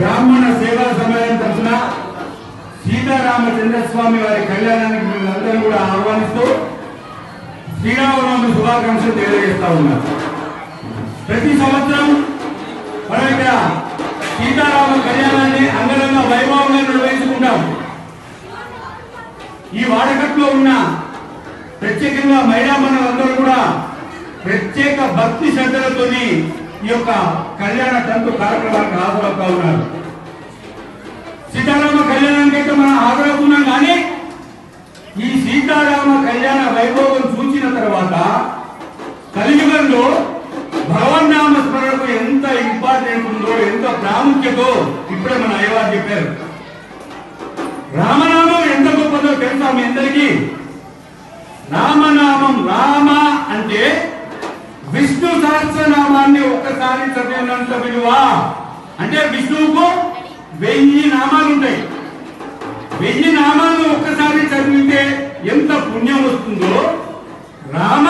బ్రాహ్మణ సేవా సమాజం తరఫున సీతారామచంద్రస్వామి వారి కళ్యాణానికి మేమందరం కూడా ఆహ్వానిస్తూ శ్రీరామనవమి శుభాకాంక్షలు తెలియజేస్తా ఉన్నారు ప్రతి సంవత్సరం మనం ఇక్కడ సీతారామ కళ్యాణాన్ని అంగరంగ వైభవంగా నిర్వహించుకుంటాం. ఈ వాడకట్లో ఉన్న ప్రత్యేకంగా మహిళా మనులందరూ కూడా ప్రత్యేక భక్తి శ్రద్ధలతోని ఈ యొక్క కళ్యాణ తంతు కార్యక్రమానికి హాజరవుతా ఉన్నారు. సీతారామ కళ్యాణానికి అయితే మనం హాజరవుతున్నాం కానీ ఈ సీతారామ కళ్యాణ వైభవం చూసిన తర్వాత కలియుగంలో భగవన్నామ స్మరణకు ఎంత ఇంపార్టెంట్ ఉందో ఎంత ప్రాముఖ్యతో ఇప్పుడే మన అయ్యవారు చెప్పారు. రామనామం ఎంత గొప్పదో తెలుసా మీ అందరికీ? రామనామం రామ అంటే సహస్రనామాన్ని ఒక్కసారి చదివినంత విలువ? అంటే విష్ణువుకు వెయ్యి నామాలు ఉంటాయి వెయ్యి నామాలను ఒక్కసారి చదివితే ఎంత పుణ్యం వస్తుందో? రామ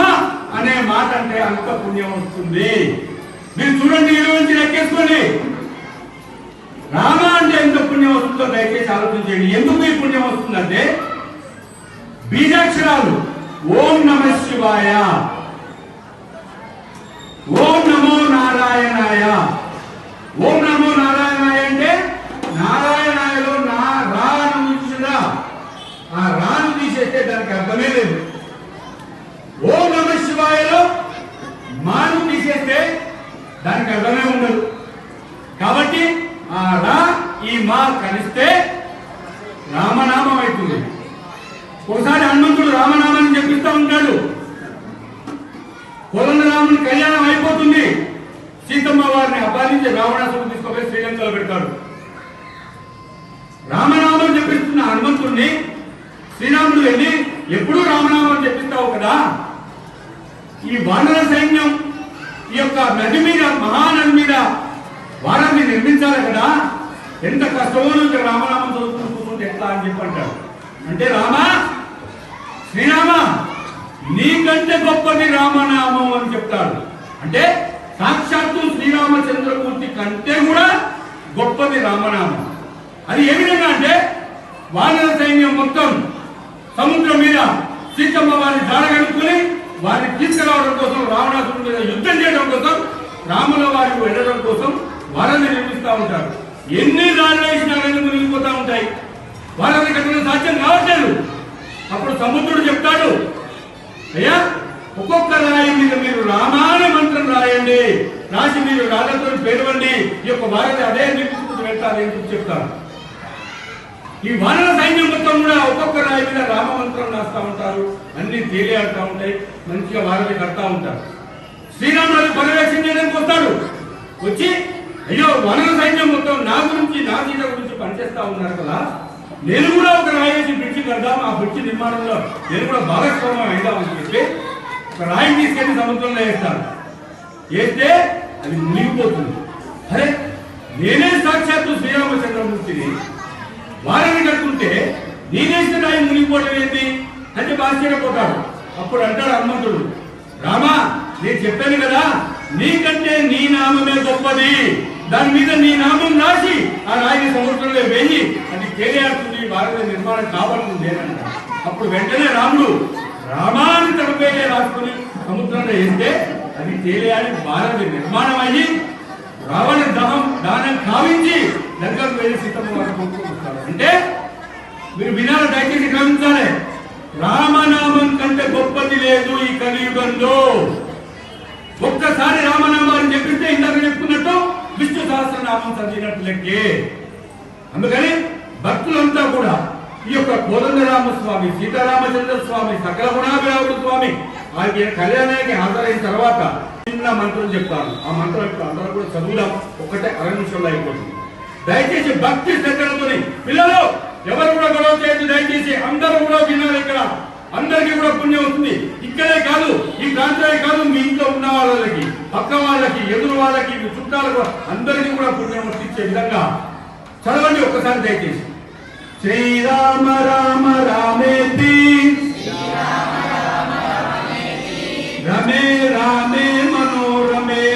అనే మాట అంటే అంత పుణ్యం వస్తుంది. మీరు చూడండి ఈ నుంచి లెక్కేసుకోండి. రామ అంటే ఎంత పుణ్యం వస్తుందో దయచేసి ఆలోచించండి. ఎందుకు ఈ పుణ్యం వస్తుందంటే బీజాక్షరాలు? ఓం నమ శివాయ. ఓం నమో నారాయణాయ. ఓం నమో నారాయణాయ అంటే నారాయణాయలో నా రాను ఉంచుదా ఆ రాను తీసేస్తే దానికి అర్థమే లేదు. ఓం నమ శివాయలో మాను తీసేస్తే దానికి అర్థమే ఉండదు. కాబట్టి ఆ రా ఈ మా కలిస్తే రామనామం అవుతుంది. ఒకసారి హనుమంతుడు రామనామాన్ని చెప్పిస్తూ ఉంటాడు. కొలంద కళ్యాణం అయిపోతుంది. సీతమ్మ వారిని అపాదించి రావణాసుడు తీసుకుపోయి శ్రీలంకలో పెడతాడు రామనామం చెప్పిస్తున్న హనుమంతుణ్ణి శ్రీరాముడు వెళ్ళి ఎప్పుడూ రామనామం చెప్పిస్తావు కదా? ఈ వానర సైన్యం ఈ యొక్క నది మీద మహానది మీద వారాన్ని నిర్మించాలి కదా? ఎంత కష్టమో నుంచి రామనామం చదువుకుంటుంది ఎట్లా అని చెప్పి అంటాడు అంటే రామా శ్రీరామ నీకంటే గొప్ప అంటే సాక్షాత్తు శ్రీరామచంద్రమూర్తి కంటే కూడా గొప్పది రామనామం. అది ఏ విధంగా అంటే వానర సైన్యం మొత్తం సముద్రం మీద సీతమ్మ వారిని జాడగడుక్కుని వారిని తీసుకురావడం కోసం రావణాసురుడి మీద యుద్ధం చేయడం కోసం రాముల వారి వెళ్ళడం కోసం వారిని నిర్మిస్తూ ఉంటారు. ఎన్ని రాళ్ళు వేసినా కానీ ఉంటాయి. వాళ్ళని కట్టడం సాధ్యం కావట్లేదు. అప్పుడు సముద్రుడు చెప్తాడు అయ్యా ఒక్కొక్క రాయి మీద మీరు రామాయణ మంత్రం రాయండి. రాసి మీరు రాళ్ళతో పేరవండి ఈ యొక్క వారిని అదే నిర్మించుకుంటూ వెళ్తారు అని చెప్పి చెప్తాను ఈ వానర సైన్యం మొత్తం కూడా ఒక్కొక్క రాయి మీద రామ మంత్రం రాస్తా ఉంటారు. అన్ని తేలియాడుతూ ఉంటాయి. మంచిగా వారిని కడతా ఉంటారు. శ్రీరాముడు పర్యవేక్షణ చేయడానికి వస్తాడు వచ్చి అయ్యో వనర సైన్యం మొత్తం నా గురించి నా సీత గురించి పనిచేస్తా ఉన్నారు కదా. నేను కూడా ఒక రాయి బ్రిడ్జి కడదాం. ఆ బ్రిడ్జి నిర్మాణంలో నేను కూడా భాగస్వామ్యం అయిదామని చెప్పి ఒక రాయి తీసుకెళ్ళి సముద్రంలో వేస్తాను వేస్తే అది మునిగిపోతుంది. అరే నేనే సాక్షాత్తు శ్రీరామచంద్రమూర్తిని. వారిని కట్టుకుంటే నేనేసిన రాయి మునిగిపోవడం ఏంటి? అంటే ఆశ్చర్యపోతాడు. అప్పుడు అంటాడు హనుమంతుడు రామా నేను చెప్పాను కదా నీకంటే నీ నామమే గొప్పది. దాని మీద నీ నామం రాసి ఆ రాయిని సముద్రంలో వెయ్యి అది తేలియాడుతుంది భారత నిర్మాణం కాబడుతుంది అని అప్పుడు వెంటనే రాముడు రామాని తన పేరే రాసుకుని సముద్రంలో వేస్తే అది తేలియాడి భారత నిర్మాణం అయ్యి రావణ దహం దానం కావించి దగ్గరకు వెళ్ళి సీతమ్మ వారు కొనుక్కొస్తారు అంటే మీరు వినాలి దయచేసి గమనించాలి రామనామం కంటే గొప్పది లేదు ఈ కలియుగంలో. ఒక్కసారి రామనామాన్ని చెప్పితే ఇందాక చెప్పుకున్నట్టు విష్ణు సహస్రనామం చదివినట్లు లెక్కే. అందుకని భక్తులంతా కూడా ఈ యొక్క కోదండరామ స్వామి సీతారామచంద్ర స్వామి సకల గుణాభిరాముడు స్వామి ఆయన కళ్యాణానికి హాజరైన తర్వాత చిన్న మంత్రం చెప్తాను ఆ మంత్రం ఇప్పుడు అందరూ కూడా చదువుదాం. ఒకటే అర నిమిషంలో అయిపోతుంది. దయచేసి భక్తి శ్రద్ధలతోని పిల్లలు ఎవరు కూడా గొడవ చేయొద్దు. దయచేసి అందరూ కూడా విన్నారు ఇక్కడ. అందరికీ కూడా పుణ్యం వస్తుంది. ఇక్కడే కాదు ఈ ప్రాంతాలే కాదు మీ ఇంట్లో ఉన్న వాళ్ళకి పక్క వాళ్ళకి ఎదురు వాళ్ళకి మీ చుట్టాలకు అందరికీ కూడా పుణ్యం వర్తించే విధంగా చదవండి ఒక్కసారి దయచేసి. శ్రీరామ రామ రామేతి. రమే రామే మనోరమే.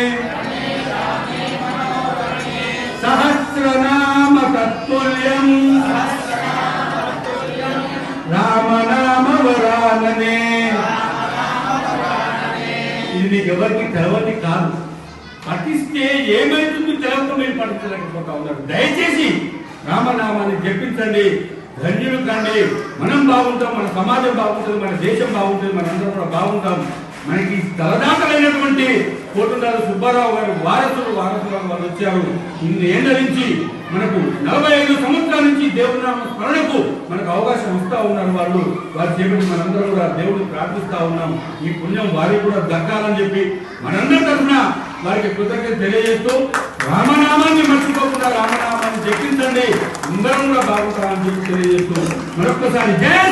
సహస్రనామ తత్తుల్యం రామనామ వరాననే ఇది మీకు ఎవరికి తెలవని కాదు. పఠిస్తే ఏమైతుందో తెలవకుండా మీరు పడుతులేకపోతా ఉన్నారు. దయచేసి రామనామాన్ని జపించండి ధన్యులు కండి. మనం బాగుంటాం మన సమాజం బాగుంటుంది మన దేశం బాగుంటుంది మనందరం కూడా బాగుంటాం. మనకి తలదాతలైనటువంటి కోటుండాల సుబ్బారావు గారు వారసులు వారసులు వాళ్ళు వచ్చారు. ఇన్ని ఏళ్ళ నుంచి మనకు నలభై ఐదు సంవత్సరాల నుంచి దేవుడి నామ స్మరణకు మనకు అవకాశం ఇస్తూ ఉన్నారు వాళ్ళు. వారి చేపట్టి మనందరం కూడా దేవుడిని ప్రార్థిస్తా ఉన్నాం. ఈ పుణ్యం వారికి కూడా దక్కాలని చెప్పి మనందరి తరఫున వారికి కృతజ్ఞత తెలియజేస్తూ రామనామాన్ని మర్చిపోకుండా రామనామాన్ని జపించండి అందరం కూడా బాగుంటామని చెప్పి